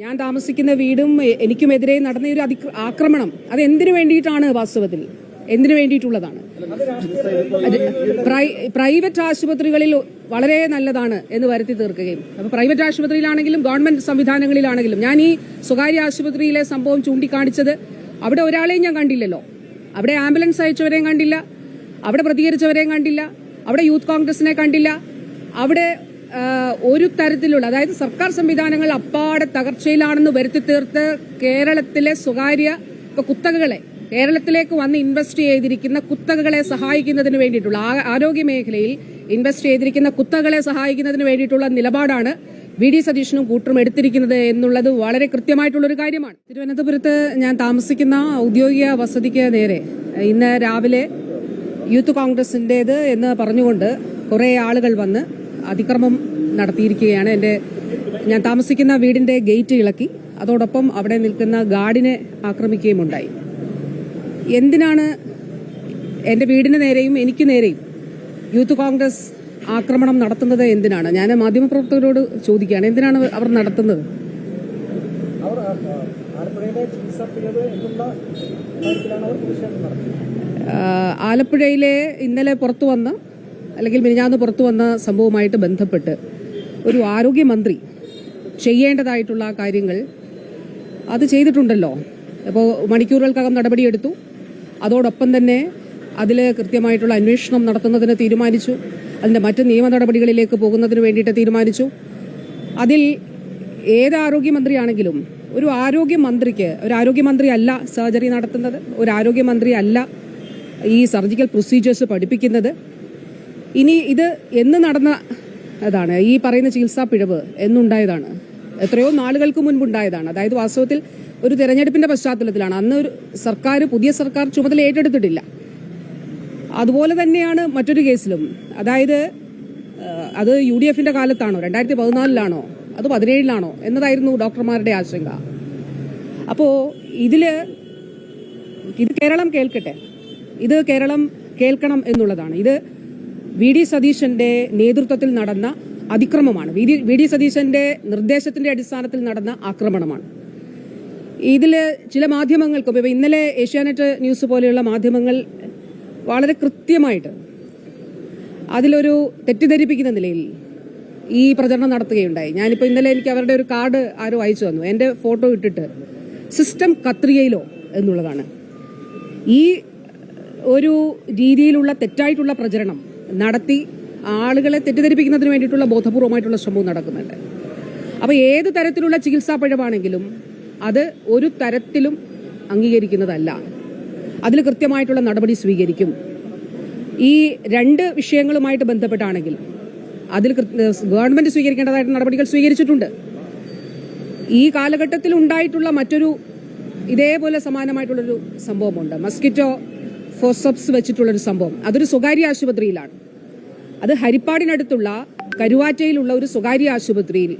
ഞാൻ താമസിക്കുന്ന വീടും എനിക്കുമെതിരെ നടന്ന ഒരു അതി ആക്രമണം. അത് എന്തിനു വേണ്ടിയിട്ടാണ് വാസ്തവത്തിൽ? എന്തിനു വേണ്ടിയിട്ടുള്ളതാണ്? പ്രൈവറ്റ് ആശുപത്രികളിൽ വളരെ നല്ലതാണ് എന്ന് വരുത്തി തീർക്കുകയും. അപ്പൊ പ്രൈവറ്റ് ആശുപത്രിയിലാണെങ്കിലും ഗവൺമെന്റ് സംവിധാനങ്ങളിലാണെങ്കിലും ഞാൻ ഈ സ്വകാര്യ ആശുപത്രിയിലെ സംഭവം ചൂണ്ടിക്കാണിച്ചത് അവിടെ ഒരാളെയും ഞാൻ കണ്ടില്ലല്ലോ. അവിടെ ആംബുലൻസ് അയച്ചവരെയും കണ്ടില്ല. അവിടെ പ്രതികരിച്ചവരെയും കണ്ടില്ല. അവിടെ യൂത്ത് കോൺഗ്രസിനെ കണ്ടില്ല. അവിടെ ഒരു തരത്തിലുള്ള അതായത് സർക്കാർ സംവിധാനങ്ങൾ അപ്പാടെ തകർച്ചയിലാണെന്ന് വരുത്തി തീർത്ത് കേരളത്തിലെ സ്വകാര്യ കുത്തകകളെ കേരളത്തിലേക്ക് വന്ന് ഇൻവെസ്റ്റ് ചെയ്തിരിക്കുന്ന കുത്തകകളെ സഹായിക്കുന്നതിന് വേണ്ടിയിട്ടുള്ള ആരോഗ്യ മേഖലയിൽ ഇൻവെസ്റ്റ് ചെയ്തിരിക്കുന്ന കുത്തകളെ സഹായിക്കുന്നതിന് വേണ്ടിയിട്ടുള്ള നിലപാടാണ് വി ഡി സതീഷിനും കൂട്ടരും എടുത്തിരിക്കുന്നത് എന്നുള്ളത് വളരെ കൃത്യമായിട്ടുള്ളൊരു കാര്യമാണ്. തിരുവനന്തപുരത്ത് ഞാൻ താമസിക്കുന്ന ഔദ്യോഗിക വസതിക്ക് നേരെ ഇന്ന് രാവിലെ യൂത്ത് കോൺഗ്രസിന്റേത് എന്ന് പറഞ്ഞുകൊണ്ട് കുറേ ആളുകൾ വന്ന് അതിക്രമം നടത്തിയിരിക്കുകയാണ്. എന്റെ ഞാൻ താമസിക്കുന്ന വീടിന്റെ ഗേറ്റ് ഇളക്കി. അതോടൊപ്പം അവിടെ നിൽക്കുന്ന ഗാർഡിനെ ആക്രമിക്കുകയും ഉണ്ടായി എന്തിനാണ് എന്റെ വീടിന് നേരെയും എനിക്ക് നേരെയും യൂത്ത് കോൺഗ്രസ് ആക്രമണം നടത്തുന്നത്? എന്തിനാണ്? ഞാൻ മാധ്യമപ്രവർത്തകരോട് ചോദിക്കുകയാണ്. എന്തിനാണ് അവർ നടത്തുന്നത്? ആലപ്പുഴയിലെ ഇന്നലെ പുറത്തു വന്ന അല്ലെങ്കിൽ മിനിഞ്ഞാന്ന് പുറത്തു വന്ന സംഭവവുമായിട്ട് ബന്ധപ്പെട്ട് ഒരു ആരോഗ്യമന്ത്രി ചെയ്യേണ്ടതായിട്ടുള്ള കാര്യങ്ങൾ അത് ചെയ്തിട്ടുണ്ടല്ലോ. അപ്പോൾ മണിക്കൂറുകൾക്കകം നടപടിയെടുത്തു. അതോടൊപ്പം തന്നെ അതിൽ കൃത്യമായിട്ടുള്ള അന്വേഷണം നടത്തുന്നതിന് തീരുമാനിച്ചു. അതിന്റെ മറ്റ് നിയമ നടപടികളിലേക്ക് പോകുന്നതിന് വേണ്ടിയിട്ട് തീരുമാനിച്ചു. അതിൽ ഏത് ആരോഗ്യമന്ത്രിയാണെങ്കിലും ഒരു ആരോഗ്യമന്ത്രിക്ക് ഒരു ആരോഗ്യമന്ത്രി അല്ല സർജറി നടത്തുന്നത് ഒരു ആരോഗ്യമന്ത്രി അല്ല ഈ സർജിക്കൽ പ്രൊസീജിയേഴ്സ് പഠിപ്പിക്കുന്നത്. ഇനി ഇത് എന്ന് നടന്ന അതാണ് ഈ പറയുന്ന ചികിത്സാ പിഴവ് എന്നുണ്ടായതാണ്. എത്രയോ നാളുകൾക്ക് മുൻപുണ്ടായതാണ്. അതായത് വാസ്തവത്തിൽ ഒരു തെരഞ്ഞെടുപ്പിന്റെ പശ്ചാത്തലത്തിലാണ്. അന്ന് ഒരു സർക്കാർ പുതിയ സർക്കാർ ചുമതല ഏറ്റെടുത്തിട്ടില്ല. അതുപോലെ തന്നെയാണ് മറ്റൊരു കേസിലും. അതായത് അത് യു ഡി എഫിന്റെ കാലത്താണോ രണ്ടായിരത്തി പതിനാലിലാണോ അത് പതിനേഴിലാണോ എന്നതായിരുന്നു ഡോക്ടർമാരുടെ ആശങ്ക. അപ്പോ ഇതിൽ ഇത് കേരളം കേൾക്കട്ടെ. ഇത് കേരളം കേൾക്കണം എന്നുള്ളതാണ്. ഇത് വി ഡി സതീശന്റെ നേതൃത്വത്തിൽ നടന്ന അതിക്രമമാണ്. വി ഡി- സതീശന്റെ നിർദ്ദേശത്തിന്റെ അടിസ്ഥാനത്തിൽ നടന്ന ആക്രമണമാണ്. ഇതിൽ ചില മാധ്യമങ്ങൾക്കും ഇപ്പൊ ഇന്നലെ ഏഷ്യാനെറ്റ് ന്യൂസ് പോലെയുള്ള മാധ്യമങ്ങൾ വളരെ കൃത്യമായിട്ട് അതിലൊരു തെറ്റിദ്ധരിപ്പിക്കുന്ന നിലയിൽ ഈ പ്രചരണം നടത്തുകയുണ്ടായി. ഞാനിപ്പോൾ ഇന്നലെ എനിക്ക് അവരുടെ ഒരു കാർഡ് ആരോ അയച്ചു തന്നു. എന്റെ ഫോട്ടോ ഇട്ടിട്ട് സിസ്റ്റം കത്രികയിലോ എന്നുള്ളതാണ്. ഈ ഒരു രീതിയിലുള്ള തെറ്റായിട്ടുള്ള പ്രചരണം നടത്തി ആളുകളെ തെറ്റിദ്ധരിപ്പിക്കുന്നതിന് വേണ്ടിയിട്ടുള്ള ബോധപൂർവമായിട്ടുള്ള ശ്രമവും നടക്കുന്നുണ്ട്. അപ്പോൾ ഏത് തരത്തിലുള്ള ചികിത്സാ പഴവാണെങ്കിലും അത് ഒരു തരത്തിലും അംഗീകരിക്കുന്നതല്ല. അതിൽ കൃത്യമായിട്ടുള്ള നടപടി സ്വീകരിക്കും. ഈ രണ്ട് വിഷയങ്ങളുമായിട്ട് ബന്ധപ്പെട്ടാണെങ്കിൽ അതിൽ ഗവൺമെന്റ് സ്വീകരിക്കേണ്ടതായിട്ടുള്ള നടപടികൾ സ്വീകരിച്ചിട്ടുണ്ട്. ഈ കാലഘട്ടത്തിൽ ഉണ്ടായിട്ടുള്ള മറ്റൊരു ഇതേപോലെ സമാനമായിട്ടുള്ളൊരു സംഭവമുണ്ട്. മസ്കിറ്റോ ഫോസപ്സ് വെച്ചിട്ടുള്ളൊരു സംഭവം. അതൊരു സ്വകാര്യ ആശുപത്രിയിലാണ്. അത് ഹരിപ്പാടിനടുത്തുള്ള കരുവാറ്റയിലുള്ള ഒരു സ്വകാര്യ ആശുപത്രിയിൽ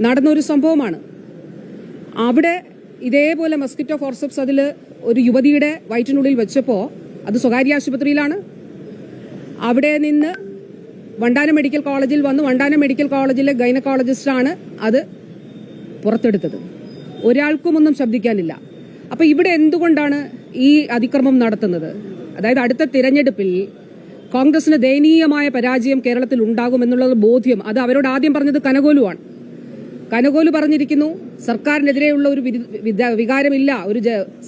നടന്ന ഒരു സംഭവമാണ്. അവിടെ ഇതേപോലെ മസ്കിറ്റോ ഫോർസപ്സ് അതിൽ ഒരു യുവതിയുടെ വയറ്റിനുള്ളിൽ വെച്ചപ്പോൾ അത് സ്വകാര്യ ആശുപത്രിയിലാണ്. അവിടെ നിന്ന് വണ്ടാനം മെഡിക്കൽ കോളേജിൽ വന്ന് വണ്ടാനം മെഡിക്കൽ കോളേജിലെ ഗൈനക്കോളജിസ്റ്റാണ് അത് പുറത്തെടുത്തത്. ഒരാൾക്കും ഒന്നും ശബ്ദിക്കാനില്ല. അപ്പൊ ഇവിടെ എന്തുകൊണ്ടാണ് ഈ അതിക്രമം നടത്തുന്നത്? അതായത് അടുത്ത തിരഞ്ഞെടുപ്പിൽ കോൺഗ്രസിന് ദയനീയമായ പരാജയം കേരളത്തിൽ ഉണ്ടാകുമെന്നുള്ള ബോധ്യം. അത് അവരോട് ആദ്യം പറഞ്ഞത് കനകോലുവാണ്. കനകോലു പറഞ്ഞിരിക്കുന്നു സർക്കാരിനെതിരെയുള്ള ഒരു വികാരമില്ല ഒരു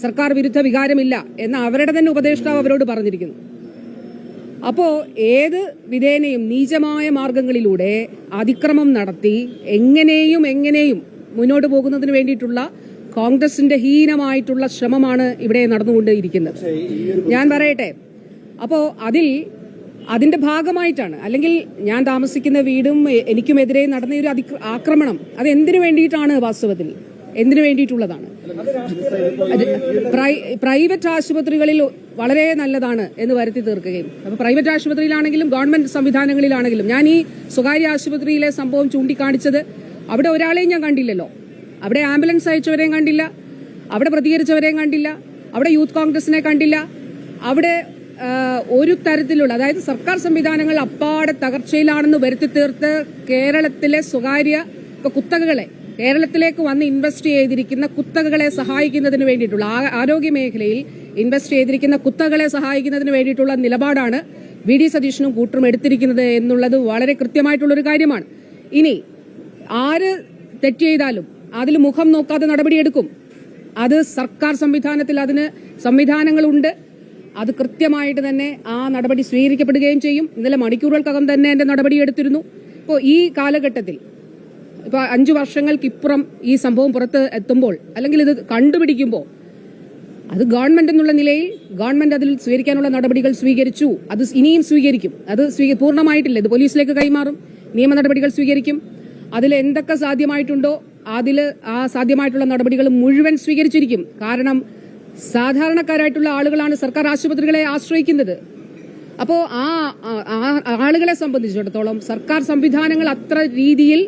സർക്കാർ വിരുദ്ധ വികാരമില്ല എന്ന് അവരുടെ തന്നെ ഉപദേഷ്ടാവ് അവരോട് പറഞ്ഞിരിക്കുന്നു. അപ്പോ ഏത് വിധേനയും നീചമായ മാർഗങ്ങളിലൂടെ അതിക്രമം നടത്തി എങ്ങനെയും എങ്ങനെയും മുന്നോട്ട് പോകുന്നതിന് വേണ്ടിയിട്ടുള്ള കോൺഗ്രസിന്റെ ഹീനമായിട്ടുള്ള ശ്രമമാണ് ഇവിടെ നടന്നുകൊണ്ടിരിക്കുന്നത് ഞാൻ പറയട്ടെ. അപ്പോ അതിൽ അതിന്റെ ഭാഗമായിട്ടാണ്. അല്ലെങ്കിൽ ഞാൻ താമസിക്കുന്ന വീടും എനിക്കുമെതിരെ നടന്ന ഒരു അതി ആക്രമണം. അത് എന്തിനു വേണ്ടിയിട്ടാണ് വാസ്തവത്തിൽ? എന്തിനു വേണ്ടിയിട്ടുള്ളതാണ്? പ്രൈവറ്റ് ആശുപത്രികളിൽ വളരെ നല്ലതാണ് എന്ന് വരുത്തി തീർക്കുകയും. അപ്പൊ പ്രൈവറ്റ് ആശുപത്രിയിലാണെങ്കിലും ഗവൺമെന്റ് സംവിധാനങ്ങളിലാണെങ്കിലും ഞാൻ ഈ സ്വകാര്യ ആശുപത്രിയിലെ സംഭവം ചൂണ്ടിക്കാണിച്ചത് അവിടെ ഒരാളെയും ഞാൻ കണ്ടില്ലല്ലോ. അവിടെ ആംബുലൻസ് അയച്ചവരെയും കണ്ടില്ല. അവിടെ പ്രതികരിച്ചവരെയും കണ്ടില്ല. അവിടെ യൂത്ത് കോൺഗ്രസിനെ കണ്ടില്ല. അവിടെ ഒരു തരത്തിലുള്ള അതായത് സർക്കാർ സംവിധാനങ്ങൾ അപ്പാടെ തകർച്ചയിലാണെന്ന് വരുത്തി തീർത്ത് കേരളത്തിലെ സ്വകാര്യ കുത്തകകളെ കേരളത്തിലേക്ക് വന്ന് ഇൻവെസ്റ്റ് ചെയ്തിരിക്കുന്ന കുത്തകകളെ സഹായിക്കുന്നതിന് വേണ്ടിയിട്ടുള്ള ആരോഗ്യ മേഖലയിൽ ഇൻവെസ്റ്റ് ചെയ്തിരിക്കുന്ന കുത്തകളെ സഹായിക്കുന്നതിന് വേണ്ടിയിട്ടുള്ള നിലപാടാണ് വി ഡി സതീഷിനും കൂട്ടരും എടുത്തിരിക്കുന്നത് എന്നുള്ളത് വളരെ കൃത്യമായിട്ടുള്ളൊരു കാര്യമാണ്. ഇനി ആര് തെറ്റ് ചെയ്താലും അതിൽ മുഖം നോക്കാതെ നടപടിയെടുക്കും. അത് സർക്കാർ സംവിധാനത്തിൽ അതിന് സംവിധാനങ്ങളുണ്ട്. അത് കൃത്യമായിട്ട് തന്നെ ആ നടപടി സ്വീകരിക്കപ്പെടുകയും ചെയ്യും. ഇന്നലെ മണിക്കൂറുകൾക്കകം തന്നെ എന്റെ നടപടി എടുത്തിരുന്നു. ഇപ്പോൾ ഈ കാലഘട്ടത്തിൽ ഇപ്പൊ അഞ്ചു വർഷങ്ങൾക്കിപ്പുറം ഈ സംഭവം പുറത്ത് എത്തുമ്പോൾ അല്ലെങ്കിൽ ഇത് കണ്ടുപിടിക്കുമ്പോൾ അത് ഗവൺമെന്റ് എന്നുള്ള നിലയിൽ ഗവൺമെന്റ് അതിൽ സ്വീകരിക്കാനുള്ള നടപടികൾ സ്വീകരിച്ചു. അത് ഇനിയും സ്വീകരിക്കും. അത് പൂർണമായിട്ടില്ല. ഇത് പോലീസിലേക്ക് കൈമാറും. നിയമ നടപടികൾ സ്വീകരിക്കും. അതിൽ എന്തൊക്കെ സാധ്യമായിട്ടുണ്ടോ അതിൽ ആ സാധ്യമായിട്ടുള്ള നടപടികൾ മുഴുവൻ സ്വീകരിച്ചിരിക്കും. കാരണം സാധാരണക്കാരായിട്ടുള്ള ആളുകളാണ് സർക്കാർ ആശുപത്രികളെ ആശ്രയിക്കുന്നത്. അപ്പോൾ ആ ആളുകളെ സംബന്ധിച്ചിടത്തോളം സർക്കാർ സംവിധാനങ്ങൾ അത്ര രീതിയിൽ